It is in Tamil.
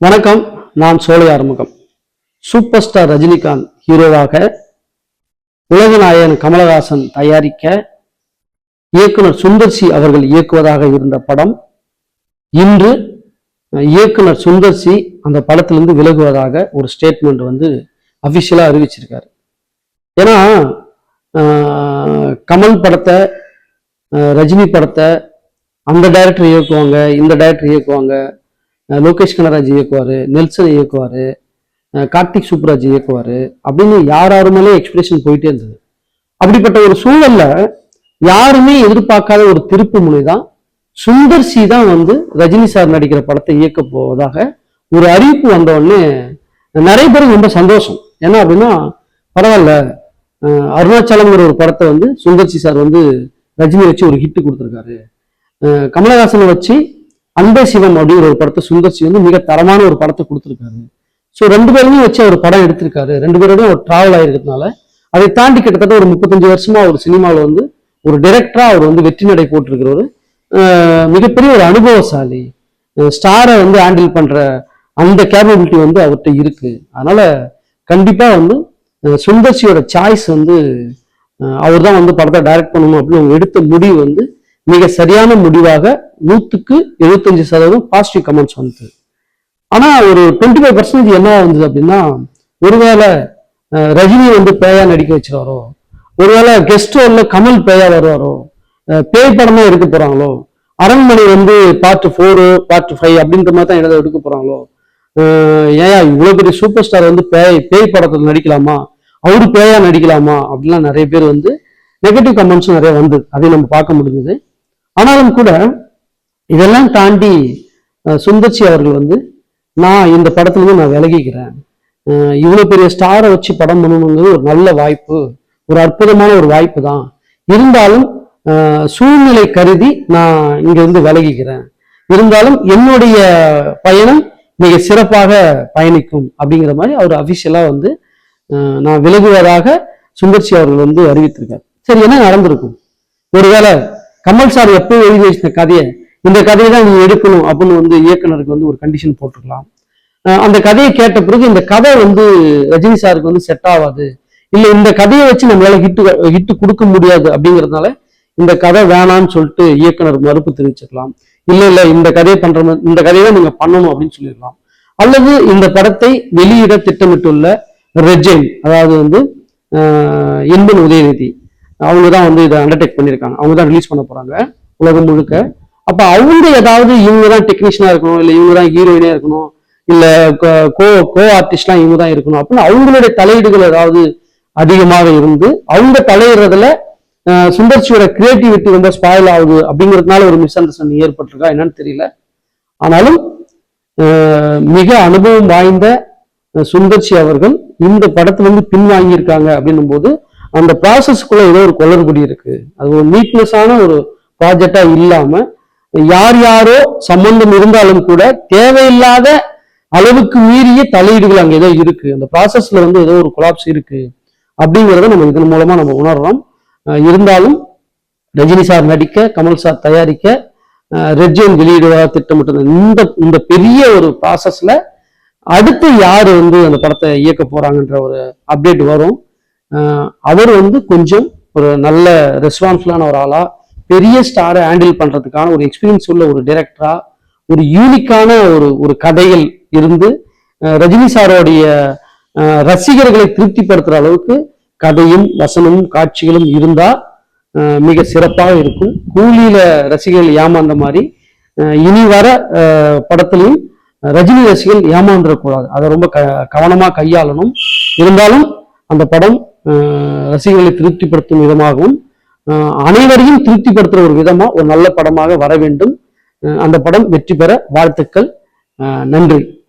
வணக்கம் நான் சோலை ஆறுமுகம். சூப்பர் ஸ்டார் ரஜினிகாந்த் ஹீரோவாக உலகநாயகன் கமலஹாசன் தயாரிக்க இயக்குனர் சுந்தர்சி அவர்கள் இயக்குவதாக இருந்த படம். இன்று அஹ், இயக்குனர் சுந்தர்சி அந்த படத்திலிருந்து விலகுவதாக ஒரு ஸ்டேட்மெண்ட் வந்து அஃபிஷியலாக அறிவிச்சிருக்காரு. ஏன்னா கமல் படத்தை ரஜினி படத்தை அந்த டைரக்டர் இயக்குவாங்க இந்த டைரக்டர் இயக்குவாங்க லோகேஷ் கனராஜ் இயக்குவார் நெல்சன் இயக்குவார் கார்த்திக் சூப்ராஜ் இயக்குவார் அப்படின்னு யார் யாரு மேலே எக்ஸ்பிரஷன் போயிட்டே இருந்தது. அப்படிப்பட்ட ஒரு சூழல்ல யாருமே எதிர்பார்க்காத ஒரு திருப்பு முனை தான் சுந்தர் சி தான் வந்து ரஜினி சார் நடிக்கிற படத்தை இயக்க போவதாக ஒரு அறிவிப்பு வந்தவுடனே நிறைய பேருக்கு ரொம்ப சந்தோஷம். என்ன அப்படின்னா பரவாயில்ல அருணாச்சலம்ங்கிற ஒரு படத்தை வந்து சுந்தர்சி சார் வந்து ரஜினி வச்சு ஒரு ஹிட் கொடுத்துருக்காரு. கமலஹாசனை வச்சு அன்பே சிவம் அப்படிங்கிற ஒரு படத்தை சுந்தர்சி வந்து மிக தரமான ஒரு படத்தை கொடுத்துருக்காரு. ஸோ ரெண்டு பேருமே வச்சு அவர் படம் எடுத்திருக்காரு. ரெண்டு பேரோடையும் ஒரு டிராவல் ஆயிருக்கிறதுனால அதை தாண்டி கிட்டத்தட்ட ஒரு முப்பத்தஞ்சு வருஷமா ஒரு சினிமாவில் வந்து ஒரு டைரக்டரா அவர் வந்து வெற்றி நடை போட்டிருக்கிறவர். மிகப்பெரிய ஒரு அனுபவசாலி. ஸ்டாரை வந்து ஹேண்டில் பண்ற அந்த கேப்பபிலிட்டி வந்து அவர்கிட்ட இருக்கு. அதனால கண்டிப்பா வந்து சுந்தர்சியோட சாய்ஸ் வந்து அவர் தான் வந்து படத்தை டைரக்ட் பண்ணணும் அப்படின்னு அவங்க எடுத்த முடிவு வந்து மிக சரியான முடிவாக நூற்றுக்கு எழுபத்தஞ்சு சதவீதம் பாசிட்டிவ் கமெண்ட்ஸ் வந்தது. ஆனால் ஒரு டுவெண்ட்டி ஃபைவ் பர்சன்டேஜ் என்ன வந்தது அப்படின்னா ஒருவேளை ரஜினி வந்து பேயா நடிக்க வச்சிருவாரோ? ஒருவேளை கெஸ்ட் ரோல்ல கமல் பேயா வருவாரோ? பேய் படமா எடுக்க போறாங்களோ? அரண்மனை வந்து பார்ட் ஃபோரு பார்ட் ஃபைவ் அப்படின்ற மாதிரி தான் எழுத எடுக்க போறாங்களோ? ஏன் இவ்வளோ பெரிய சூப்பர் ஸ்டார் வந்து பேய் பேய் படத்தில் நடிக்கலாமா? அவரு பேயா நடிக்கலாமா? அப்படிலாம் நிறைய பேர் வந்து நெகட்டிவ் கமெண்ட்ஸும் நிறைய வந்தது. அதை நம்ம பார்க்க முடிஞ்சது. ஆனாலும் கூட இதெல்லாம் தாண்டி அஹ், சுந்தர்சி அவர்கள் வந்து நான் இந்த படத்துல இருந்து நான் விலகிக்கிறேன். இவ்வளோ இவ்வளவு பெரிய ஸ்டாரை வச்சு படம் பண்ணணுங்கிறது ஒரு நல்ல வாய்ப்பு ஒரு அற்புதமான ஒரு வாய்ப்பு தான். இருந்தாலும் சூழ்நிலை கருதி நான் இங்கிருந்து விலகிக்கிறேன். இருந்தாலும் என்னுடைய பயணம் மிக சிறப்பாக பயணிக்கும் அப்படிங்கிற மாதிரி அவர் அஃபிஷியலாக வந்து நான் விலகுவதாக சுந்தர்சி அவர்கள் வந்து அறிவித்திருக்கார். சரி என்ன நடந்திருக்கும்? ஒருவேளை கமல் சார் எப்போ எழுதி வச்சிருந்த கதையை இந்த கதையை தான் நீ எடுக்கணும் அப்படின்னு வந்து இயக்குனருக்கு வந்து ஒரு கண்டிஷன் போட்டிருக்கலாம். அந்த கதையை கேட்ட பிறகு இந்த கதை வந்து ரஜினி சாருக்கு வந்து செட் ஆகாது. இல்லை இந்த கதையை வச்சு நம்மளால ஹிட்டு ஹிட்டு கொடுக்க முடியாது அப்படிங்கறதுனால இந்த கதை வேணாம்னு சொல்லிட்டு இயக்குனர் மறுப்பு தெரிவிச்சிருக்கலாம் இல்லை இல்லை இந்த கதையை பண்ற மாதிரி இந்த கதையை தான் நீங்க பண்ணணும் அப்படின்னு சொல்லிடலாம். அல்லது இந்த படத்தை வெளியிட திட்டமிட்டுள்ள ரெஜென் அதாவது வந்து என்பன் இன்பன் உதயநிதி. அவங்க தான் வந்து இதை அண்டர்டேக் பண்ணியிருக்காங்க. அவங்க தான் ரிலீஸ் பண்ண போறாங்க உலகம் முழுக்க. அப்போ அவங்க ஏதாவது இவங்க தான் டெக்னீஷியனாக இருக்கணும் இல்லை இவங்க தான் ஹீரோயினாக இருக்கணும் இல்லை கோ கோ ஆர்டிஸ்ட்லாம் இவங்க தான் இருக்கணும் அப்படின்னு அவங்களுடைய தலையீடுகள் ஏதாவது அதிகமாக இருந்து அவங்க தலையிடுறதுல சுந்தர்ச்சியோட கிரியேட்டிவிட்டி ரொம்ப ஸ்பாயில் ஆகுது அப்படிங்கிறதுனால ஒரு மிஸ் அண்டர்ஸ்டாண்டிங் ஏற்பட்டிருக்கா என்னன்னு தெரியல. ஆனாலும் மிக அனுபவம் வாய்ந்த சுந்தர்ச்சி சுந்தர்சி அவர்கள் இந்த படத்துல இருந்து பின்வாங்கியிருக்காங்க அப்படின்னும் போது அந்த ப்ராசஸ்க்குள்ள ஏதோ ஒரு குளறுபடி இருக்கு. அது ஒரு நீட்னஸான ஒரு ப்ராஜெக்டா இல்லாம யார் யாரோ சம்பந்தம் இருந்தாலும் கூட தேவையில்லாத அளவுக்கு மீறிய தலையீடுகள் அங்கே ஏதோ இருக்கு. அந்த ப்ராசஸ்ல வந்து ஏதோ ஒரு கொலாப்ஸ் இருக்கு. அப்படிங்கிறத நம்ம இதன் மூலமா நம்ம உணர்றோம். இருந்தாலும் ரஜினி சார் நடிக்க கமல் சார் தயாரிக்க ரெட்ஜன் வெளியிடுவதாக திட்டமிட்டது இந்த இந்த பெரிய ஒரு ப்ராசஸ்ல அடுத்து யார் வந்து அந்த படத்தை இயக்க போறாங்கன்ற ஒரு அப்டேட் வரும். அவர் வந்து கொஞ்சம் ஒரு நல்ல ரெஸ்பான்ஸ்ஃபுல்லான ஒரு ஆளா பெரிய ஸ்டாரை ஹேண்டில் பண்றதுக்கான ஒரு எக்ஸ்பீரியன்ஸ் உள்ள ஒரு டைரக்டரா ஒரு யூனிக்கான ஒரு ஒரு கதைகள் இருந்து ரஜினி சாரோடைய ரசிகர்களை திருப்திப்படுத்துற அளவுக்கு கதையும் வசனமும் காட்சிகளும் இருந்தா மிக சிறப்பாக இருக்கும். கூலியில ரசிகர்கள் ஏமாந்த மாதிரி இனி வர படத்திலையும் ரஜினி ரசிகர்கள் ஏமாந்துடக்கூடாது. அதை ரொம்ப க கவனமாக கையாளணும். இருந்தாலும் அந்த படம் ரசிகர்களை திருப்திப்படுத்தும் விதமாகவும் அனைவரையும் திருப்திப்படுத்துகிற ஒரு விதமா ஒரு நல்ல படமாக வர வேண்டும். அஹ் அந்த படம் வெற்றி பெற வாழ்த்துக்கள். அஹ் நன்றி.